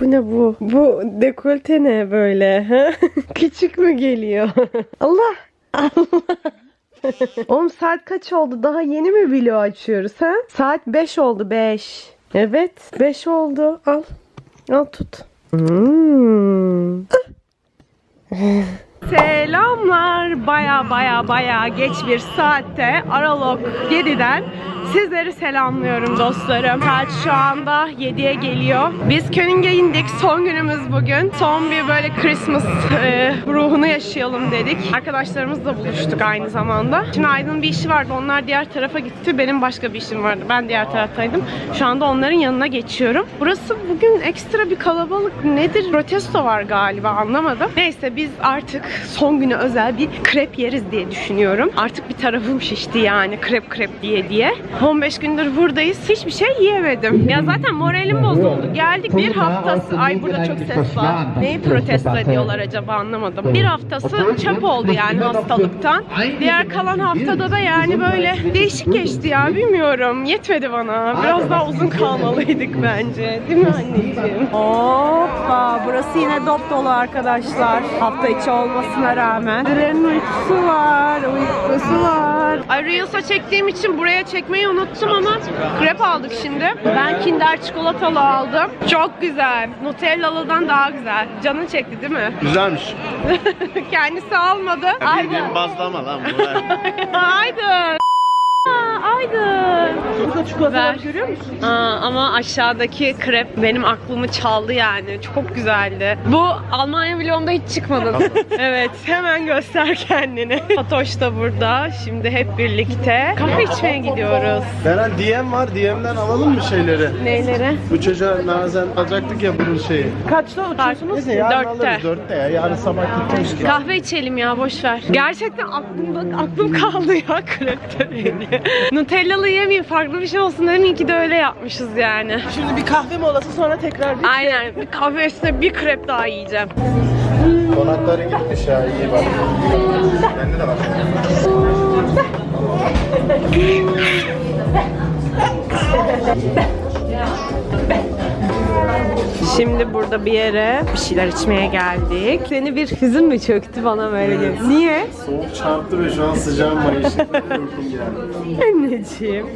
Bu ne bu? Bu dekolte ne böyle? Küçük mü geliyor? Allah! Allah! Oğlum saat kaç oldu? Daha yeni mi video açıyoruz ha? Saat 5 oldu 5. Evet 5 oldu. Al. Al tut. Hmm. Selamlar. Baya baya baya geç bir saatte Aralok 7'den sizleri selamlıyorum dostlarım. Saat şu anda 7'ye geliyor. Biz König'e indik. Son günümüz bugün. Son bir böyle Christmas e, ruhunu yaşayalım dedik. Arkadaşlarımızla buluştuk aynı zamanda. Şimdi Aydın bir işi vardı. Onlar diğer tarafa gitti. Benim başka bir işim vardı. Ben diğer taraftaydım. Şu anda onların yanına geçiyorum. Burası bugün ekstra bir kalabalık. Nedir? Protesto var galiba anlamadım. Neyse biz artık son güne özel bir krep yeriz diye düşünüyorum. Artık bir tarafım şişti yani krep krep diye diye. 15 gündür buradayız. Hiçbir şey yiyemedim. Ya zaten moralim bozuldu. Geldik bir haftası. Ay burada çok ses var. Neyi protesto ediyorlar acaba anlamadım. Bir haftası çöp oldu yani hastalıktan. Diğer kalan haftada da yani böyle değişik geçti ya bilmiyorum. Yetmedi bana. Biraz daha uzun kalmalıydık bence. Değil mi anneciğim? Hoppa. Burası yine dop dolu arkadaşlar. Hafta içi olmasına rağmen. Direnin uykusu var. Uykusu var. Ay Reels'a çektiğim için buraya çekmeyi unuttum ama krep aldık şimdi. Ben Kinder çikolatalı aldım. Çok güzel. Nutellalı'dan daha güzel. Canın çekti değil mi? Güzelmiş. Kendisi almadı. Aydın. Bildiğin bazlama lan bunlar. Aydın. Aa, Aydın. Burada çikolata görüyor musun? Aa, ama aşağıdaki krep benim aklımı çaldı yani. Çok güzeldi. Bu Almanya vlogumda hiç çıkmadı. evet hemen göster kendini. Fatoş da burada. Şimdi hep birlikte kahve içmeye gidiyoruz. Beren DM var. DM'den alalım mı şeyleri? Neyleri? Bu çocuğa Nazen alacaktık ya bunun şeyi. Kaçta uçuyorsunuz? Neyse yarın Dörtte. alırız. Dörtte ya. Yarın sabah gideceğiz. Kahve içelim ya boş ver. Gerçekten aklımda aklım kaldı ya krepte beni. Nutellalı yemeyeyim farklı bir şey olsun dedim iyi ki de öyle yapmışız yani. Şimdi bir kahve molası sonra tekrar bir Aynen bir kahve üstüne bir krep daha yiyeceğim. Konakları gitmiş ya. iyi bak. Bende de var. Şimdi burada bir yere bir şeyler içmeye geldik. Seni bir hüzün mü çöktü bana böyle Evet. Niye? Soğuk çarptı ve şu an mayışı. Uykum geldi. Anneciğim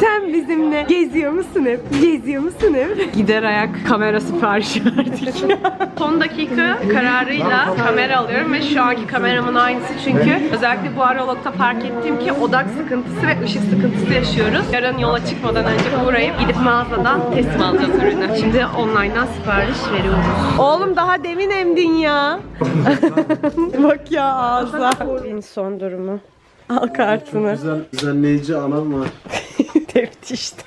sen bizimle geziyor musun hep? Geziyor musun hep? Gider ayak kamera siparişi verdik. Son dakika kararıyla kamera alıyorum ve şu anki kameramın aynısı çünkü özellikle bu aralogta fark ettim ki odak sıkıntısı ve ışık sıkıntısı yaşıyoruz. Yarın yola çıkmadan önce uğrayıp gidip mağazadan teslim alacağız ürünü. Şimdi online'dan sipariş veriyoruz. Oğlum daha demin emdin ya. Bak ya ağza. Bin son durumu. Al kartını. Güzel düzenleyici anam var. Teftişte.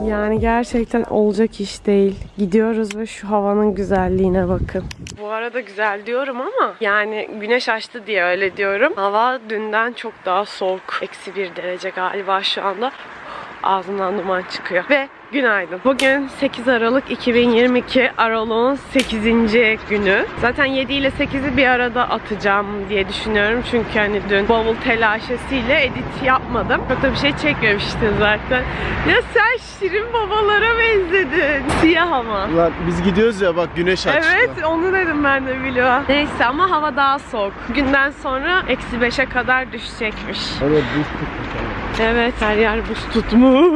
Yani gerçekten olacak iş değil. Gidiyoruz ve şu havanın güzelliğine bakın. Bu arada güzel diyorum ama yani güneş açtı diye öyle diyorum. Hava dünden çok daha soğuk. Eksi bir derece galiba şu anda. Ağzımdan duman çıkıyor. Ve günaydın. Bugün 8 Aralık 2022 Aralık'ın 8. günü. Zaten 7 ile 8'i bir arada atacağım diye düşünüyorum. Çünkü hani dün bavul telaşesiyle edit yapmadım. Çok da bir şey çekmemiştim zaten. Ya sen şirin babalara benzedin. Siyah ama. Ulan biz gidiyoruz ya bak güneş açtı. Evet onu dedim ben de vloga. Neyse ama hava daha soğuk. Günden sonra eksi 5'e kadar düşecekmiş. Evet tutmuş. Evet her yer buz tutmuş.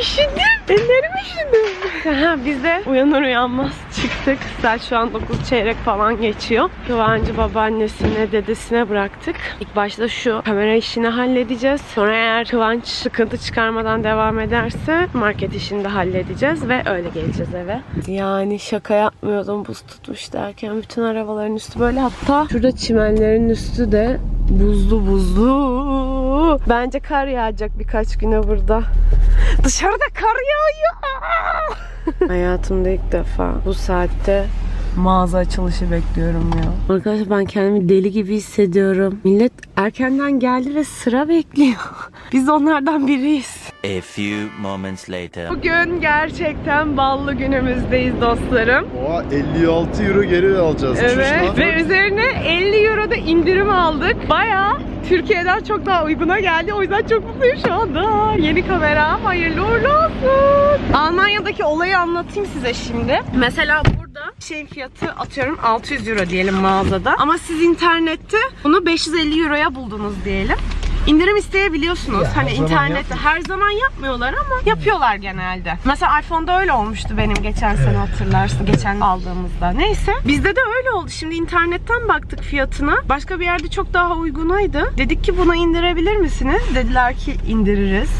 Üşüdüm. Ellerim üşüdü. Biz de uyanır uyanmaz çıktık. Saat şu an 9 çeyrek falan geçiyor. Kıvancı babaannesine, dedesine bıraktık. İlk başta şu kamera işini halledeceğiz. Sonra eğer Kıvanç sıkıntı çıkarmadan devam ederse market işini de halledeceğiz ve öyle geleceğiz eve. Yani şaka yapmıyordum buz tutmuş derken bütün arabaların üstü böyle hatta şurada çimenlerin üstü de buzlu buzlu. Bence kar yağacak birkaç güne burada. Dışarıda kar yağıyor. Hayatımda ilk defa bu saatte mağaza açılışı bekliyorum ya. Arkadaşlar ben kendimi deli gibi hissediyorum. Millet erkenden geldi ve sıra bekliyor. Biz de onlardan biriyiz. A few moments later. Bugün gerçekten ballı günümüzdeyiz dostlarım. Oha 56 euro geri alacağız. Evet. Ve üzerine 50 euro da indirim aldık. Bayağı Türkiye'den çok daha uyguna geldi. O yüzden çok mutluyum şu anda. Yeni kamera hayırlı uğurlu olsun. Almanya'daki olayı anlatayım size şimdi. Mesela burada şeyin fiyatı atıyorum 600 euro diyelim mağazada. Ama siz internette bunu 550 euroya buldunuz diyelim. İndirim isteyebiliyorsunuz. hani internette her zaman yapmıyorlar ama yapıyorlar genelde. Mesela iPhone'da öyle olmuştu benim geçen sene hatırlarsın. Geçen aldığımızda. Neyse. Bizde de öyle oldu. Şimdi internetten baktık fiyatına. Başka bir yerde çok daha uygunaydı. Dedik ki buna indirebilir misiniz? Dediler ki indiririz.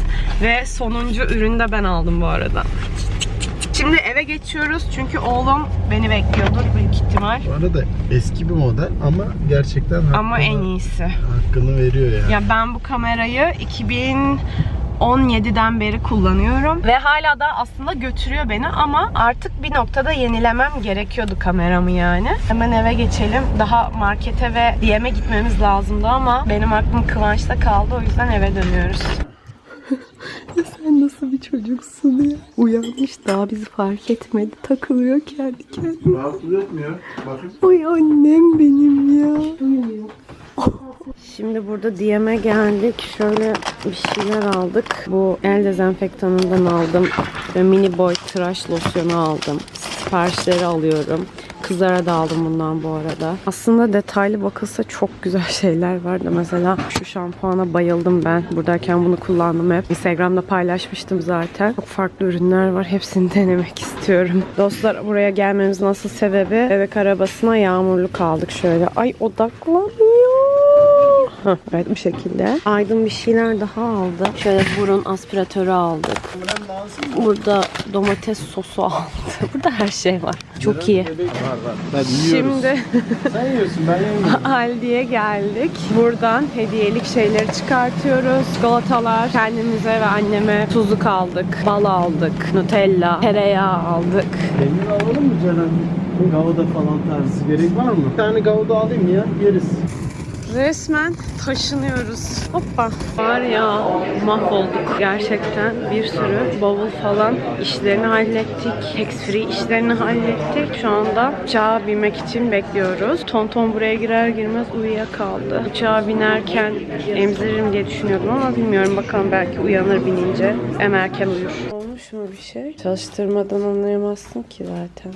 Ve sonuncu ürünü de ben aldım bu arada. Şimdi eve geçiyoruz çünkü oğlum beni bekliyordur büyük ihtimal. Bu arada eski bir model ama gerçekten Ama hakkını- en iyisi. hakkını veriyor yani. Ya ben bu kamerayı 2017'den beri kullanıyorum ve hala da aslında götürüyor beni ama artık bir noktada yenilemem gerekiyordu kameramı yani. Hemen eve geçelim. Daha markete ve DM'e gitmemiz lazımdı ama benim aklım Kıvanç'ta kaldı o yüzden eve dönüyoruz. Sen nasıl bir çocuksun ya? Uyanmış daha bizi fark etmedi. Takılıyor kendi kendine. Rahatsız etmiyor. Bakın. Ay annem benim ya. Şimdi burada DM'e geldik. Şöyle bir şeyler aldık. Bu el dezenfektanından aldım. Ve mini boy tıraş losyonu aldım. Siparişleri alıyorum. Kızlara da aldım bundan bu arada. Aslında detaylı bakılsa çok güzel şeyler vardı. Mesela şu şampuana bayıldım ben. Buradayken bunu kullandım hep. Instagram'da paylaşmıştım zaten. Çok farklı ürünler var. Hepsini denemek istiyorum. Dostlar buraya gelmemizin asıl sebebi bebek arabasına yağmurlu kaldık şöyle. Ay odaklanmıyor. Hah, evet bu şekilde. Aydın bir şeyler daha aldı. Şöyle burun aspiratörü aldık. Burada domates sosu aldı. Burada her şey var. Çok iyi. Şimdi Sen yiyorsun ben yemiyorum. Aldi'ye geldik. Buradan hediyelik şeyleri çıkartıyoruz. Çikolatalar kendimize ve anneme tuzluk aldık. Bal aldık. Nutella, tereyağı aldık. Peynir alalım mı Ceren? Gavada falan tarzı gerek var mı? Bir tane gavada alayım ya yeriz. Resmen taşınıyoruz. Hoppa. Var ya mahvolduk. Gerçekten bir sürü bavul falan işlerini hallettik. Tax free işlerini hallettik. Şu anda uçağa binmek için bekliyoruz. Tonton buraya girer girmez uyuyakaldı. Uçağa binerken emziririm diye düşünüyordum ama bilmiyorum. Bakalım belki uyanır binince. Emerken uyur. Olmuş mu bir şey? Çalıştırmadan anlayamazsın ki zaten.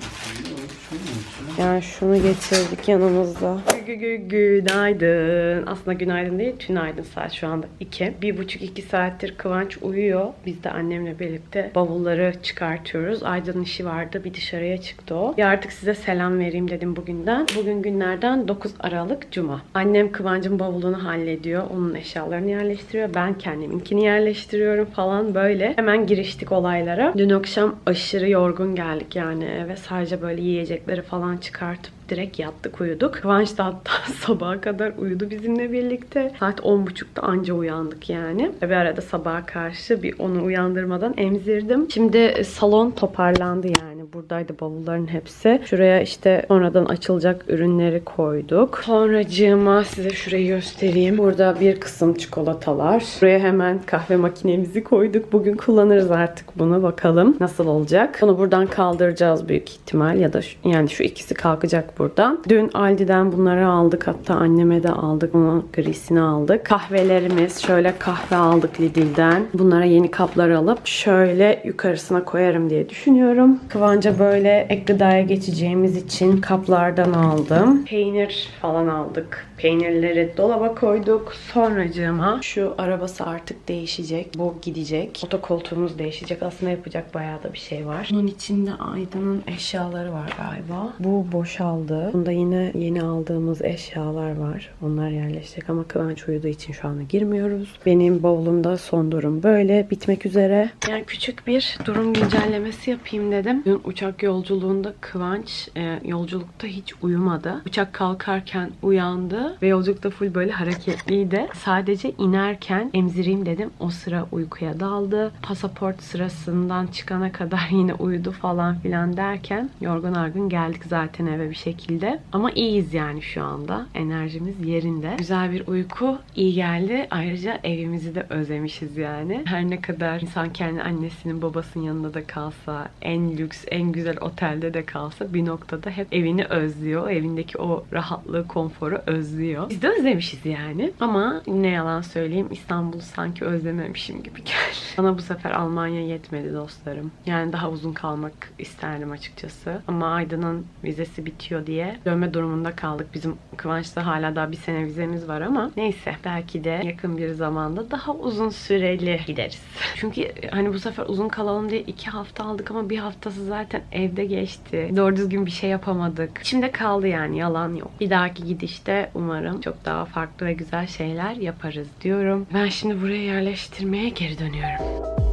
Yani şunu getirdik yanımızda. Gü- gü- Günaydın. Aslında günaydın değil, tünaydın saat şu anda 2. Bir buçuk iki saattir Kıvanç uyuyor. Biz de annemle birlikte bavulları çıkartıyoruz. Aydın'ın işi vardı, bir dışarıya çıktı o. Ya artık size selam vereyim dedim bugünden. Bugün günlerden 9 Aralık Cuma. Annem Kıvanç'ın bavulunu hallediyor. Onun eşyalarını yerleştiriyor. Ben kendiminkini yerleştiriyorum falan böyle. Hemen giriştik olaylara. Dün akşam aşırı yorgun geldik yani eve. Sadece böyle yiyecekleri falan çıkartıp direkt yattık uyuduk. Kıvanç da hatta sabaha kadar uyudu bizimle birlikte. Saat 10.30'da anca uyandık yani. Bir arada sabaha karşı bir onu uyandırmadan emzirdim. Şimdi salon toparlandı yani. Buradaydı bavulların hepsi. Şuraya işte sonradan açılacak ürünleri koyduk. Sonracığıma size şurayı göstereyim. Burada bir kısım çikolatalar. Buraya hemen kahve makinemizi koyduk. Bugün kullanırız artık bunu. Bakalım nasıl olacak. Bunu buradan kaldıracağız büyük ihtimal ya da şu- yani şu ikisi kalkacak buradan. Dün Aldi'den bunları aldık. Hatta anneme de aldık. Bunun grisini aldık. Kahvelerimiz. Şöyle kahve aldık Lidl'den. Bunlara yeni kaplar alıp şöyle yukarısına koyarım diye düşünüyorum. Kıvanca böyle ek gıdaya geçeceğimiz için kaplardan aldım. Peynir falan aldık. Peynirleri dolaba koyduk. Sonracığıma şu arabası artık değişecek. Bu gidecek. Otokoltuğumuz değişecek. Aslında yapacak bayağı da bir şey var. Bunun içinde Aydın'ın eşyaları var galiba. Bu boşaldı. Bunda yine yeni aldığımız eşyalar var. Onlar yerleşecek ama Kıvanç uyuduğu için şu anda girmiyoruz. Benim bavulumda son durum böyle. Bitmek üzere. Yani küçük bir durum güncellemesi yapayım dedim. Dün uçak yolculuğunda Kıvanç e, yolculukta hiç uyumadı. Uçak kalkarken uyandı. Vardı. Ve yolculukta full böyle hareketliydi. Sadece inerken emzireyim dedim. O sıra uykuya daldı. Pasaport sırasından çıkana kadar yine uyudu falan filan derken yorgun argın geldik zaten eve bir şekilde. Ama iyiyiz yani şu anda. Enerjimiz yerinde. Güzel bir uyku iyi geldi. Ayrıca evimizi de özlemişiz yani. Her ne kadar insan kendi annesinin babasının yanında da kalsa, en lüks, en güzel otelde de kalsa bir noktada hep evini özlüyor. Evindeki o rahatlığı, konforu özlüyor. Biz de özlemişiz yani. Ama ne yalan söyleyeyim İstanbul'u sanki özlememişim gibi geldi. Bana bu sefer Almanya yetmedi dostlarım. Yani daha uzun kalmak isterdim açıkçası. Ama Aydın'ın vizesi bitiyor diye dönme durumunda kaldık. Bizim Kıvanç'ta hala daha bir sene vizemiz var ama neyse belki de yakın bir zamanda daha uzun süreli gideriz. Çünkü hani bu sefer uzun kalalım diye iki hafta aldık ama bir haftası zaten evde geçti. Doğru düzgün bir şey yapamadık. Şimdi kaldı yani yalan yok. Bir dahaki gidişte umarım çok daha farklı ve güzel şeyler yaparız diyorum. Ben şimdi buraya yerleştirmeye geri dönüyorum.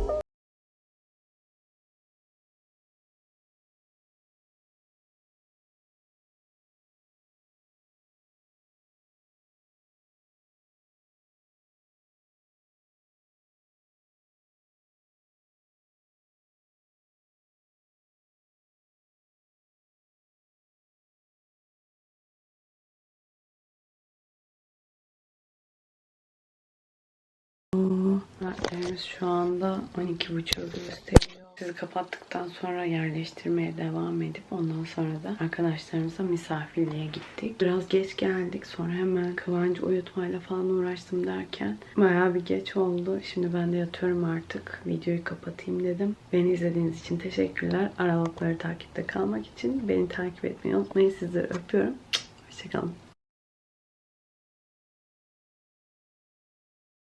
Saatlerimiz şu anda 12.30'u gösteriyor. Sizi kapattıktan sonra yerleştirmeye devam edip ondan sonra da arkadaşlarımıza misafirliğe gittik. Biraz geç geldik. Sonra hemen Kıvancı uyutmayla falan uğraştım derken bayağı bir geç oldu. Şimdi ben de yatıyorum artık. Videoyu kapatayım dedim. Beni izlediğiniz için teşekkürler. Aralıkları takipte kalmak için beni takip etmeyi unutmayın. Sizleri öpüyorum. Hoşçakalın.